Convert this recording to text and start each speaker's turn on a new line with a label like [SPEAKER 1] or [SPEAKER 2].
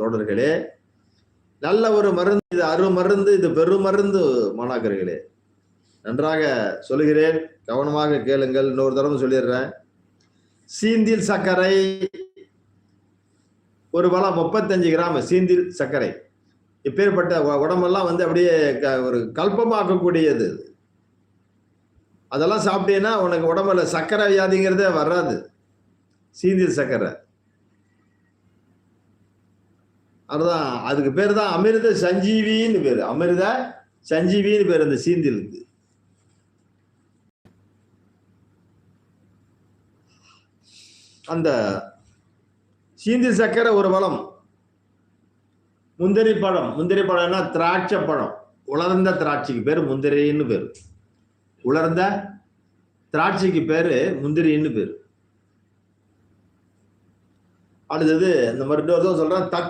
[SPEAKER 1] தோழர்களே நல்ல ஒரு மருந்து இது அரு மருந்து இது பெருமருந்து மாணாக்கர்களே. நன்றாக சொல்கிறேன் கவனமாக கேளுங்கள் இன்னொரு தடவை சொல்லிடுறேன். சீந்தில் சர்க்கரை ஒரு பழம் முப்பத்தஞ்சு கிராம் சீந்தில் சர்க்கரை. இப்பேற்பட்ட உடம்பெல்லாம் வந்து அப்படியே க- ஒரு கல்பமாக்கக்கூடியது. அதெல்லாம் சாப்பிட்டீங்கன்னா உனக்கு உடம்புல சர்க்கரை வியாதிங்கிறதே வராது. சீந்தில் சர்க்கரை. அதுதான் அதுக்கு பேர் தான் அமிர்த சஞ்சீவின்னு பேர். அமிர்த சஞ்சீவின்னு பேர் அந்த சீந்திலுக்கு அந்த சீந்தில் சக்கரை ஒரு பழம் முந்திரி பழம். முந்திரி பழம்னா திராட்சை பழம். உலர்ந்த திராட்சைக்கு பேர் முந்திரின்னு பேர். உலர்ந்த திராட்சைக்கு பேரு முந்திரின்னு பேர். அடுத்தது இந்த மாதிரி சொல்கிறேன் சொல்றேன் தக்